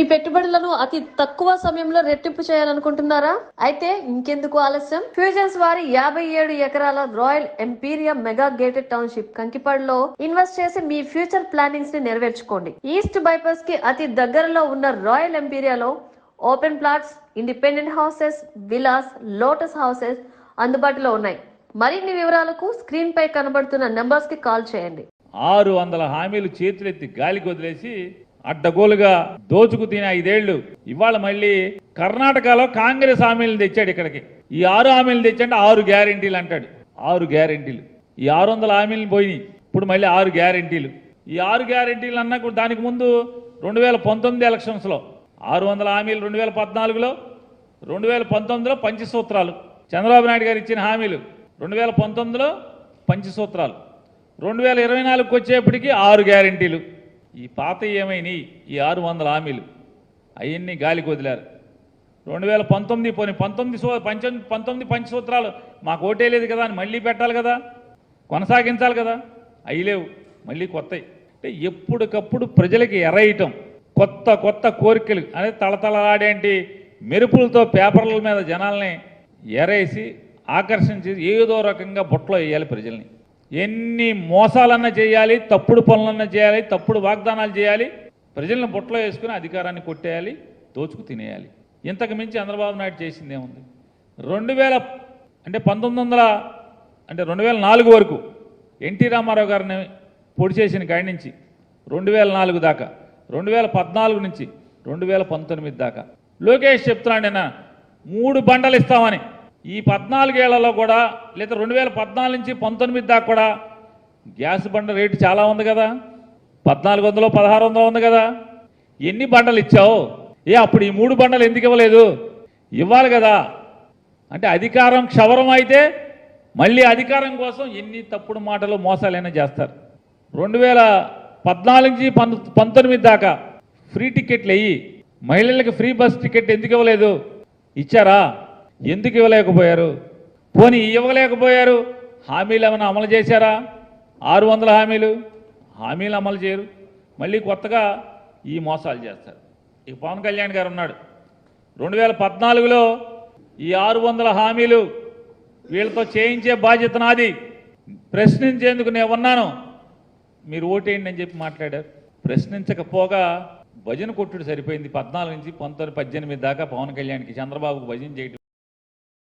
మీ పెట్టుబడులను అతి తక్కువ సమయంలో రెట్టింపు చేయాలనుకుంటున్నారా? అయితే ఇంకెందుకు ఆలస్యం? ఫ్యూజన్స్ వారి యాభై ఏడు ఎకరాల royal Imperia mega gated township కంకిపాడులో invest చేసి మీ ఫ్యూచర్ ప్లానింగ్స్ని నెరవేర్చుకోండి. ఈస్ట్ బైపాస్కి అతి దగ్గరలో ఉన్న royal ఎంపీరియాలో open plots independent houses villas lotus houses అందుబాటులో ఉన్నాయి. మరిన్ని వివరాలకు స్క్రీన్ పై కనబడుతున్న నెంబర్స్కి కాల్ చేయండి. ఆరు వందల హామీలు చేతులెత్తి గాలికి వదిలేసి అడ్డగోలుగా దోచుకు తినే ఐదేళ్ళు. ఇవాళ మళ్ళీ కర్ణాటకలో కాంగ్రెస్ హామీలను తెచ్చాడు ఇక్కడికి. ఈ ఆరు హామీలు తెచ్చంటే ఆరు గ్యారెంటీలు అంటాడు. ఆరు గ్యారెంటీలు. ఈ ఆరు వందల హామీలు పోయినాయి. ఇప్పుడు మళ్ళీ ఆరు గ్యారెంటీలు. ఈ ఆరు గ్యారెంటీలు అన్నా కూడా దానికి ముందు రెండు వేల పంతొమ్మిది ఎలక్షన్స్లో ఆరు వందల హామీలు రెండు వేల పద్నాలుగులో రెండు వేల పంతొమ్మిదిలో పంచసూత్రాలు. చంద్రబాబు నాయుడు గారు ఇచ్చిన హామీలు రెండు వేల పంతొమ్మిదిలో పంచసూత్రాలు. రెండు వేల ఇరవై నాలుగుకి వచ్చేప్పటికి ఆరు గ్యారెంటీలు. ఈ పాత ఏమైనాయి? ఈ ఆరు వందల హామీలు. అవన్నీ గాలికి వదిలారు. రెండు వేల పంతొమ్మిది పోనీ పంతొమ్మిది సో పంచ పంతొమ్మిది పంచసూత్రాలు మాకు ఓటే లేదు కదా అని మళ్ళీ పెట్టాలి కదా? కొనసాగించాలి కదా? అవి లేవు. మళ్ళీ కొత్తవి అంటే ఎప్పటికప్పుడు ప్రజలకి ఎరయటం కొత్త కొత్త కోరికలు అనేది తళతళలాడేంటి? మెరుపులతో పేపర్ల మీద జనాల్ని ఎరేసి ఆకర్షించి ఏదో రకంగా బుట్టలో వేయాలి ప్రజల్ని. ఎన్ని మోసాలన్నా చేయాలి తప్పుడు పనులన్నా చేయాలి తప్పుడు వాగ్దానాలు చేయాలి ప్రజలను బుట్టలో వేసుకుని అధికారాన్ని కొట్టేయాలి దోచుకు తినేయాలి. ఇంతకు మించి చంద్రబాబు నాయుడు చేసింది ఏముంది? రెండు వేల అంటే పంతొమ్మిది వందల అంటే రెండు వేల నాలుగు వరకు ఎన్టీ రామారావు గారిని పొడి చేసిన కాడి నుంచి రెండు వేల నాలుగు దాకా రెండు వేల పద్నాలుగు నుంచి రెండు వేల పంతొమ్మిది దాకా. లోకేష్ చెప్తున్నాడు మూడు బండలు ఇస్తామని. ఈ పద్నాలుగేళ్ళలో కూడా లేదా రెండు వేల పద్నాలుగు నుంచి పంతొమ్మిది దాకా కూడా గ్యాస్ బండ రేటు చాలా ఉంది కదా. పద్నాలుగు వందలు పదహారు వందలు ఉంది కదా. ఎన్ని బండలు ఇచ్చావు? ఏ అప్పుడు ఈ మూడు బండలు ఎందుకు ఇవ్వలేదు? ఇవ్వాలి కదా. అంటే అధికారం క్షవరం అయితే మళ్ళీ అధికారం కోసం ఎన్ని తప్పుడు మాటలు మోసాలైనా చేస్తారు. రెండు వేల పద్నాలుగు నుంచి పంతొమ్మిది దాకా ఫ్రీ టికెట్లు అయ్యి మహిళలకు ఫ్రీ బస్ టికెట్ ఎందుకు ఇవ్వలేదు? ఇచ్చారా? ఎందుకు ఇవ్వలేకపోయారు? పోనీ ఇవ్వలేకపోయారు? హామీలు ఏమైనా అమలు చేశారా? ఆరు వందల హామీలు? హామీలు అమలు చేయరు. మళ్ళీ కొత్తగా ఈ మోసాలు చేస్తారు. ఈ పవన్ కళ్యాణ్ గారు ఉన్నాడు. రెండు వేల పద్నాలుగులో ఈ ఆరు వందల హామీలు వీళ్ళతో చేయించే బాధ్యత నాది. ప్రశ్నించేందుకు నేను ఉన్నాను. మీరు ఓటేయండి అని చెప్పి మాట్లాడారు. ప్రశ్నించకపోగా భజన కొట్టుడు సరిపోయింది. పద్నాలుగు నుంచి పంతొమ్మిది పద్దెనిమిది దాకా పవన్ కళ్యాణ్కి చంద్రబాబుకు భజన చేయడం